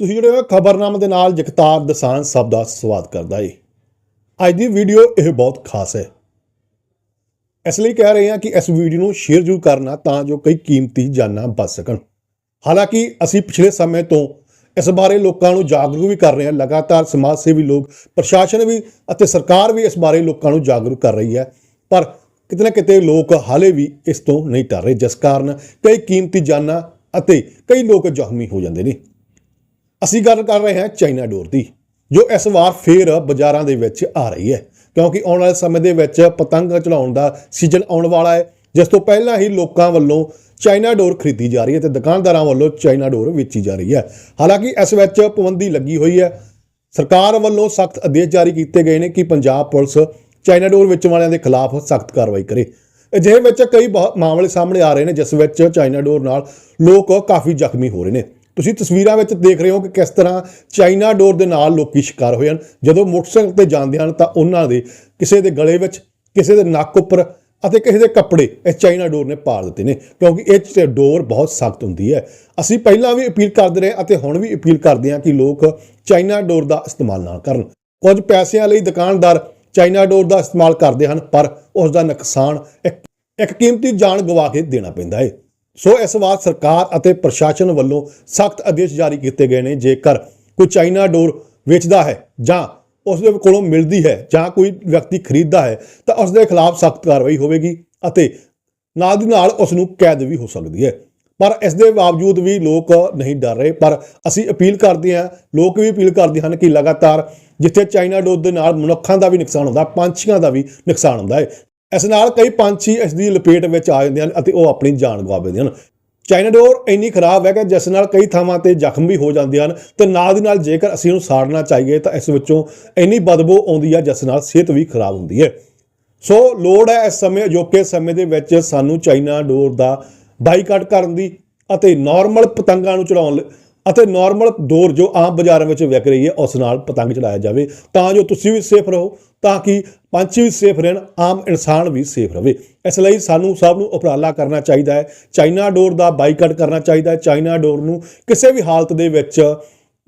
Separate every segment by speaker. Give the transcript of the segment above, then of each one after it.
Speaker 1: ਤੁਸੀਂ ਜਿਹੜੇ ਹੋ, ਖਬਰਨਾਮੇ ਦੇ ਨਾਲ ਜਗਤਾਰ ਦਸਾਨ ਸਭ ਦਾ ਸਵਾਗਤ ਕਰਦਾ ਏ ਅੱਜ ਦੀ ਵੀਡੀਓ ਇਹ ਬਹੁਤ ਖਾਸ ਹੈ। ਇਸ ਲਈ ਕਹਿ ਰਹੇ ਹਾਂ ਕਿ ਇਸ ਵੀਡੀਓ ਨੂੰ ਸ਼ੇਅਰ ਜ਼ਰੂਰ ਕਰਨਾ ਤਾਂ ਜੋ ਕਈ ਕੀਮਤੀ ਜਾਨਾਂ ਬਚ ਸਕਣ। ਹਾਲਾਂਕਿ ਅਸੀਂ ਪਿਛਲੇ ਸਮੇਂ ਤੋਂ ਇਸ ਬਾਰੇ ਲੋਕਾਂ ਨੂੰ ਜਾਗਰੂਕ ਵੀ ਕਰ ਰਹੇ ਹਾਂ। ਲਗਾਤਾਰ ਸਮਾਜ ਸੇਵੀ ਲੋਕ, ਪ੍ਰਸ਼ਾਸਨ ਵੀ ਅਤੇ ਸਰਕਾਰ ਵੀ ਇਸ ਬਾਰੇ ਲੋਕਾਂ ਨੂੰ ਜਾਗਰੂਕ ਕਰ ਰਹੀ ਹੈ। ਪਰ ਕਿਤੇ ਨਾ ਕਿਤੇ ਲੋਕ ਹਾਲੇ ਵੀ ਇਸ ਤੋਂ ਨਹੀਂ ਡਰ ਰਹੇ, ਜਿਸ ਕਾਰਨ ਕਈ ਕੀਮਤੀ ਜਾਨਾਂ ਅਤੇ ਕਈ ਲੋਕ ਜ਼ਖਮੀ ਹੋ ਜਾਂਦੇ ਨੇ। ਅਸੀਂ ਗੱਲ ਕਰ ਰਹੇ ਹਾਂ ਚਾਈਨਾ ਡੋਰ ਦੀ, ਜੋ ਇਸ ਵਾਰ ਫੇਰ ਬਾਜ਼ਾਰਾਂ ਦੇ ਵਿੱਚ ਆ ਰਹੀ ਹੈ। ਕਿਉਂਕਿ ਆਉਣ ਵਾਲੇ ਸਮੇਂ ਦੇ ਵਿੱਚ ਪਤੰਗ ਚਲਾਉਣ ਦਾ ਸੀਜ਼ਨ ਆਉਣ ਵਾਲਾ ਹੈ, ਜਿਸ ਤੋਂ ਪਹਿਲਾਂ ਹੀ ਲੋਕਾਂ ਵੱਲੋਂ ਚਾਈਨਾ ਡੋਰ ਖਰੀਦੀ ਜਾ ਰਹੀ ਹੈ ਤੇ ਦੁਕਾਨਦਾਰਾਂ ਵੱਲੋਂ ਚਾਈਨਾ ਡੋਰ ਵੇਚੀ ਜਾ ਰਹੀ ਹੈ। ਹਾਲਾਂਕਿ ਇਸ ਵਿੱਚ ਪਾਬੰਦੀ ਲੱਗੀ ਹੋਈ ਹੈ। ਸਰਕਾਰ ਵੱਲੋਂ ਸਖਤ ਆਦੇਸ਼ ਜਾਰੀ ਕੀਤੇ ਗਏ ਨੇ ਕਿ ਪੰਜਾਬ ਪੁਲਿਸ ਚਾਈਨਾ ਡੋਰ ਵੇਚਣ ਵਾਲਿਆਂ ਦੇ ਖਿਲਾਫ ਸਖਤ ਕਾਰਵਾਈ ਕਰੇ। ਅਜਿਹੇ ਵਿੱਚ ਕਈ ਬਹੁਤ ਮਾਮਲੇ ਸਾਹਮਣੇ ਆ ਰਹੇ ਨੇ, ਜਿਸ ਵਿੱਚ ਚਾਈਨਾ ਡੋਰ ਨਾਲ ਲੋਕ ਕਾਫੀ ਜ਼ਖਮੀ ਹੋ ਰਹੇ ਨੇ। ਤੁਸੀਂ ਤਸਵੀਰਾਂ ਵਿੱਚ ਦੇਖ ਰਹੇ ਹੋ ਕਿ ਕਿਸ ਤਰ੍ਹਾਂ ਚਾਈਨਾ ਡੋਰ ਦੇ ਨਾਲ ਲੋਕੀ ਸ਼ਿਕਾਰ ਹੋਏ ਹਨ। ਜਦੋਂ ਮੋਟਰਸਾਈਕਲ ਤੇ ਜਾਂਦੇ ਹਨ ਤਾਂ ਉਹਨਾਂ ਦੇ ਕਿਸੇ ਦੇ ਗਲੇ ਵਿੱਚ, ਕਿਸੇ ਦੇ ਨੱਕ ਉੱਪਰ ਅਤੇ ਕਿਸੇ ਦੇ ਕੱਪੜੇ ਇਹ ਚਾਈਨਾ ਡੋਰ ਨੇ ਪਾੜ ਦਿੱਤੇ ਨੇ, ਕਿਉਂਕਿ ਇਹ ਡੋਰ ਬਹੁਤ ਸਖਤ ਹੁੰਦੀ ਹੈ। ਅਸੀਂ ਪਹਿਲਾਂ ਵੀ ਅਪੀਲ ਕਰਦੇ ਰਹੇ ਅਤੇ ਹੁਣ ਵੀ ਅਪੀਲ ਕਰਦੇ ਹਾਂ ਕਿ ਲੋਕ ਚਾਈਨਾ ਡੋਰ ਦਾ ਇਸਤੇਮਾਲ ਨਾ ਕਰਨ। ਕੁਝ ਪੈਸਿਆਂ ਲਈ ਦੁਕਾਨਦਾਰ ਚਾਈਨਾ ਡੋਰ ਦਾ ਇਸਤੇਮਾਲ ਕਰਦੇ ਹਨ, ਪਰ ਉਸ ਦਾ ਨੁਕਸਾਨ ਇੱਕ ਇੱਕ ਕੀਮਤੀ ਜਾਨ ਗਵਾ ਕੇ ਦੇਣਾ ਪੈਂਦਾ ਹੈ। ਸੋ ਇਸ ਵਾਰ ਸਰਕਾਰ ਅਤੇ ਪ੍ਰਸ਼ਾਸਨ ਵੱਲੋਂ ਸਖਤ ਆਦੇਸ਼ ਜਾਰੀ ਕੀਤੇ ਗਏ ਨੇ। ਜੇਕਰ ਕੋਈ ਚਾਈਨਾ ਡੋਰ ਵੇਚਦਾ ਹੈ ਜਾਂ ਉਸ ਦੇ ਕੋਲੋਂ ਮਿਲਦੀ ਹੈ ਜਾਂ ਕੋਈ ਵਿਅਕਤੀ ਖਰੀਦਦਾ ਹੈ, ਤਾਂ ਉਸ ਦੇ ਖਿਲਾਫ ਸਖਤ ਕਾਰਵਾਈ ਹੋਵੇਗੀ ਅਤੇ ਨਾਲ ਦੀ ਨਾਲ ਉਸ ਨੂੰ ਕੈਦ ਵੀ ਹੋ ਸਕਦੀ ਹੈ। ਪਰ ਇਸ ਦੇ ਬਾਵਜੂਦ ਵੀ ਲੋਕ ਨਹੀਂ ਡਰ ਰਹੇ। ਪਰ ਅਸੀਂ ਅਪੀਲ ਕਰਦੇ ਹਾਂ, ਲੋਕ ਵੀ ਅਪੀਲ ਕਰਦੇ ਹਨ ਕਿ ਲਗਾਤਾਰ ਜਿੱਥੇ ਚਾਈਨਾ ਡੋਰ ਦੇ ਨਾਲ ਮਨੁੱਖਾਂ ਦਾ ਵੀ ਨੁਕਸਾਨ ਹੁੰਦਾ, ਪੰਛੀਆਂ ਦਾ ਵੀ ਨੁਕਸਾਨ ਹੁੰਦਾ ਹੈ ਇਸ ਨਾਲ ਕਈ ਪੰਛੀ ਇਸ ਦੀ ਲਪੇਟ ਵਿੱਚ ਆ ਜਾਂਦੇ ਹਨ ਅਤੇ ਉਹ ਆਪਣੀ ਜਾਨ ਗਵਾ ਬੈਠਦੇ ਹਨ। ਚਾਈਨਾ ਡੋਰ ਇੰਨੀ ਖਰਾਬ ਹੈ ਕਿ ਜਿਸ ਨਾਲ ਕਈ ਥਾਵਾਂ ਤੇ ਜ਼ਖਮ ਵੀ ਹੋ ਜਾਂਦੇ ਹਨ ਤੇ ਨਾਲ ਦੀ ਨਾਲ ਜੇਕਰ ਅਸੀਂ ਉਹਨੂੰ ਸਾੜਨਾ ਚਾਹੀਏ ਤਾਂ ਇਸ ਵਿੱਚੋਂ ਇੰਨੀ ਬਦਬੂ ਆਉਂਦੀ ਹੈ ਜਿਸ ਨਾਲ ਸਿਹਤ ਵੀ ਖਰਾਬ ਹੁੰਦੀ ਹੈ। ਸੋ ਲੋੜ ਹੈ ਇਸ ਸਮੇਂ ਅਜੋਕੇ ਸਮੇਂ ਦੇ ਵਿੱਚ ਸਾਨੂੰ ਚਾਈਨਾ ਡੋਰ ਦਾ ਬਾਈਕਾਟ ਕਰਨ ਦੀ ਅਤੇ ਨਾਰਮਲ ਪਤੰਗਾਂ ਨੂੰ ਚੜਾਉਣ ਲਈ ਅਤੇ ਨਾਰਮਲ ਡੋਰ ਜੋ ਆਮ ਬਾਜ਼ਾਰਾਂ ਵਿੱਚ ਵਿਕ ਰਹੀ ਹੈ, ਉਸ ਨਾਲ ਪਤੰਗ ਚਲਾਇਆ ਜਾਵੇ। ਤਾਂ ਜੋ ਤੁਸੀਂ ਵੀ ਸੇਫ ਰਹੋ, ਤਾਂ ਕਿ ਪੰਛੀ ਵੀ ਸੇਫ ਰਹਿਣ, ਆਮ ਇਨਸਾਨ ਵੀ ਸੇਫ ਰਵੇ। ਇਸ ਲਈ ਸਾਨੂੰ ਸਭ ਨੂੰ ਉਪਰਾਲਾ ਕਰਨਾ ਚਾਹੀਦਾ ਹੈ। ਚਾਈਨਾ ਡੋਰ ਦਾ ਬਾਈਕਾਟ ਕਰਨਾ ਚਾਹੀਦਾ ਹੈ। ਚਾਈਨਾ ਡੋਰ ਨੂੰ ਕਿਸੇ ਵੀ ਹਾਲਤ ਦੇ ਵਿੱਚ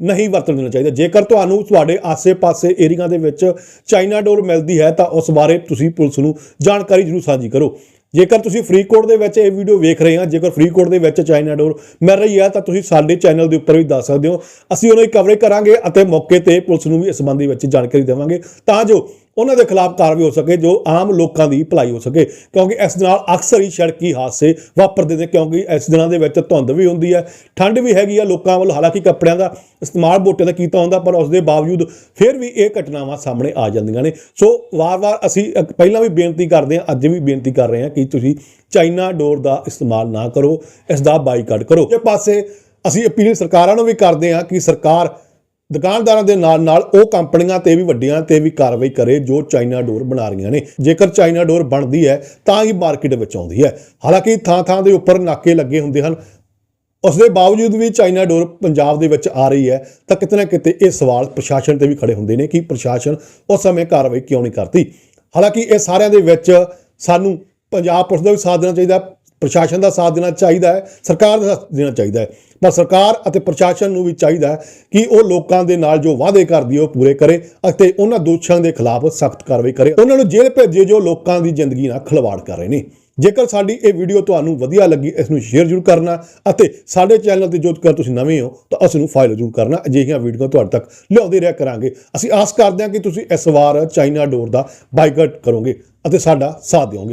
Speaker 1: ਨਹੀਂ ਵਰਤਣ ਦੇਣਾ ਚਾਹੀਦਾ। ਜੇਕਰ ਤੁਹਾਨੂੰ ਤੁਹਾਡੇ ਆਸੇ-ਪਾਸੇ ਏਰੀਆ ਦੇ ਵਿੱਚ ਚਾਈਨਾ ਡੋਰ ਮਿਲਦੀ ਹੈ, ਤਾਂ ਉਸ ਬਾਰੇ ਤੁਸੀਂ ਪੁਲਿਸ ਨੂੰ ਜਾਣਕਾਰੀ ਜ਼ਰੂਰ ਸਾਂਝੀ ਕਰੋ। ਜੇਕਰ ਤੁਸੀਂ ਫਰੀਦਕੋਟ ਦੇ ਵਿੱਚ ਇਹ ਵੀਡੀਓ ਵੇਖ ਰਹੇ ਹਾਂ, ਜੇਕਰ ਫਰੀਦਕੋਟ ਦੇ ਵਿੱਚ ਚਾਈਨਾ ਡੋਰ ਮਿਲ ਰਹੀ ਹੈ, ਤਾਂ ਤੁਸੀਂ ਸਾਡੇ ਚੈਨਲ ਦੇ ਉੱਪਰ ਵੀ ਦੱਸ ਸਕਦੇ ਹੋ। ਅਸੀਂ ਉਹਨਾਂ ਦੀ ਕਵਰੇਜ ਕਰਾਂਗੇ ਅਤੇ ਮੌਕੇ ਤੇ ਪੁਲਿਸ ਨੂੰ ਵੀ ਇਸ ਸੰਬੰਧੀ ਵਿੱਚ ਜਾਣਕਾਰੀ ਦੇਵਾਂਗੇ। ਤਾਂ ਜੋ ਉਹਨਾਂ ਦੇ ਖਿਲਾਫ ਕਾਰਵਾਈ ਹੋ ਸਕੇ, ਜੋ ਆਮ ਲੋਕਾਂ ਦੀ ਭਲਾਈ ਹੋ ਸਕੇ। ਕਿਉਂਕਿ ਇਸ ਨਾਲ ਅਕਸਰ ਹੀ ਸੜਕੀ ਹਾਦਸੇ ਵਾਪਰਦੇ ਨੇ, ਕਿਉਂਕਿ ਇਸ ਦਿਨਾਂ ਦੇ ਵਿੱਚ ਧੁੰਦ ਵੀ ਹੁੰਦੀ ਹੈ, ਠੰਡ ਵੀ ਹੈਗੀ ਆ ਲੋਕਾਂ ਵੱਲ, ਹਾਲਾਂਕਿ ਕੱਪੜਿਆਂ ਦਾ ਇਸਤੇਮਾਲ ਬੋਟੇ ਦਾ ਕੀਤਾ ਹੁੰਦਾ, ਪਰ ਉਸ ਦੇ ਬਾਵਜੂਦ ਫਿਰ ਵੀ ਇਹ ਘਟਨਾਵਾਂ ਸਾਹਮਣੇ ਆ ਜਾਂਦੀਆਂ ਨੇ। ਸੋ ਵਾਰ-ਵਾਰ ਅਸੀਂ ਪਹਿਲਾਂ ਵੀ ਬੇਨਤੀ ਕਰਦੇ ਹਾਂ, ਅੱਜ ਵੀ ਬੇਨਤੀ ਕਰ ਰਹੇ ਹਾਂ ਕਿ ਤੁਸੀਂ ਚਾਈਨਾ ਡੋਰ ਦਾ ਇਸਤੇਮਾਲ ਨਾ ਕਰੋ, ਇਸ ਦਾ ਬਾਈਕਾਟ ਕਰੋ। ਇਹ ਪਾਸੇ ਅਸੀਂ ਅਪੀਲ ਸਰਕਾਰਾਂ ਨੂੰ ਵੀ ਕਰਦੇ ਹਾਂ ਕਿ ਸਰਕਾਰ ਦੁਕਾਨਦਾਰਾਂ ਦੇ ਨਾਲ ਨਾਲ ਉਹ ਕੰਪਨੀਆਂ ਤੇ ਵੀ ਵੱਡੀਆਂ ਤੇ ਵੀ ਕਾਰਵਾਈ ਕਰੇ ਜੋ ਚਾਈਨਾ ਡੋਰ ਬਣਾ ਰਹੀਆਂ ਨੇ। ਜੇਕਰ ਚਾਈਨਾ ਡੋਰ ਬਣਦੀ ਹੈ, ਤਾਂ ਹੀ ਮਾਰਕੀਟ ਵਿੱਚ ਆਉਂਦੀ ਹੈ। ਹਾਲਾਂਕਿ ਥਾਂ ਥਾਂ ਦੇ ਉੱਪਰ ਨਾਕੇ ਲੱਗੇ ਹੁੰਦੇ ਹਨ। ਉਸ ਦੇ ਬਾਵਜੂਦ ਵੀ ਚਾਈਨਾ ਡੋਰ ਪੰਜਾਬ ਦੇ ਵਿੱਚ ਆ ਰਹੀ ਹੈ, ਤਾਂ ਕਿਤੇ ਨਾ ਕਿਤੇ ਇਹ ਸਵਾਲ ਪ੍ਰਸ਼ਾਸਨ ਤੇ ਵੀ ਖੜੇ ਹੁੰਦੇ ਨੇ ਕਿ ਪ੍ਰਸ਼ਾਸਨ ਉਸ ਸਮੇਂ ਕਾਰਵਾਈ ਕਿਉਂ ਨਹੀਂ ਕਰਦੀ? ਹਾਲਾਂਕਿ ਇਹ ਸਾਰਿਆਂ ਦੇ ਵਿੱਚ ਸਾਨੂੰ ਪੰਜਾਬ ਪੁਲਿਸ ਦਾ ਵੀ ਸਾਥ ਦੇਣਾ ਚਾਹੀਦਾ ਪ੍ਰਸ਼ਾਸਨ ਦਾ ਸਾਥ ਦੇਣਾ ਚਾਹੀਦਾ ਹੈ, ਸਰਕਾਰ ਦਾ ਸਾਥ ਦੇਣਾ ਚਾਹੀਦਾ ਹੈ। ਪਰ ਸਰਕਾਰ ਅਤੇ ਪ੍ਰਸ਼ਾਸਨ ਨੂੰ ਵੀ ਚਾਹੀਦਾ ਹੈ ਕਿ ਉਹ ਲੋਕਾਂ ਦੇ ਨਾਲ ਜੋ ਵਾਅਦੇ ਕਰਦੀ ਹੈ ਉਹ ਪੂਰੇ ਕਰੇ ਅਤੇ ਉਹਨਾਂ ਦੋਸ਼ੀਆਂ ਦੇ ਖਿਲਾਫ ਸਖਤ ਕਾਰਵਾਈ ਕਰੇ। ਉਹਨਾਂ ਨੂੰ ਜੇਲ੍ਹ ਭੇਜੇ ਜੋ ਲੋਕਾਂ ਦੀ ਜ਼ਿੰਦਗੀ ਨਾਲ ਖਿਲਵਾੜ ਕਰ ਰਹੇ ਨੇ। ਜੇਕਰ ਸਾਡੀ ਇਹ ਵੀਡੀਓ ਤੁਹਾਨੂੰ ਵਧੀਆ ਲੱਗੀ, ਇਸ ਨੂੰ ਸ਼ੇਅਰ ਜ਼ਰੂਰ ਕਰਨਾ ਅਤੇ ਸਾਡੇ ਚੈਨਲ ਤੇ ਜੋ ਕਰ ਤੁਸੀਂ ਨਵੇਂ ਹੋ, ਤਾਂ ਇਸ ਨੂੰ ਫਾਲੋ ਜ਼ਰੂਰ ਕਰਨਾ। ਅਜਿਹੀਆਂ ਵੀਡੀਓ ਤੁਹਾਡੇ ਤੱਕ ਲਿਆਉਂਦੇ ਰਿਹਾ ਕਰਾਂਗੇ। ਅਸੀਂ ਆਸ ਕਰਦੇ ਹਾਂ ਕਿ ਤੁਸੀਂ ਇਸ ਵਾਰ ਚਾਈਨਾ ਡੋਰ ਦਾ ਬਾਈਕਾਟ ਕਰੋਗੇ ਅਤੇ ਸਾਡਾ ਸਾਥ ਦਿਓਗੇ।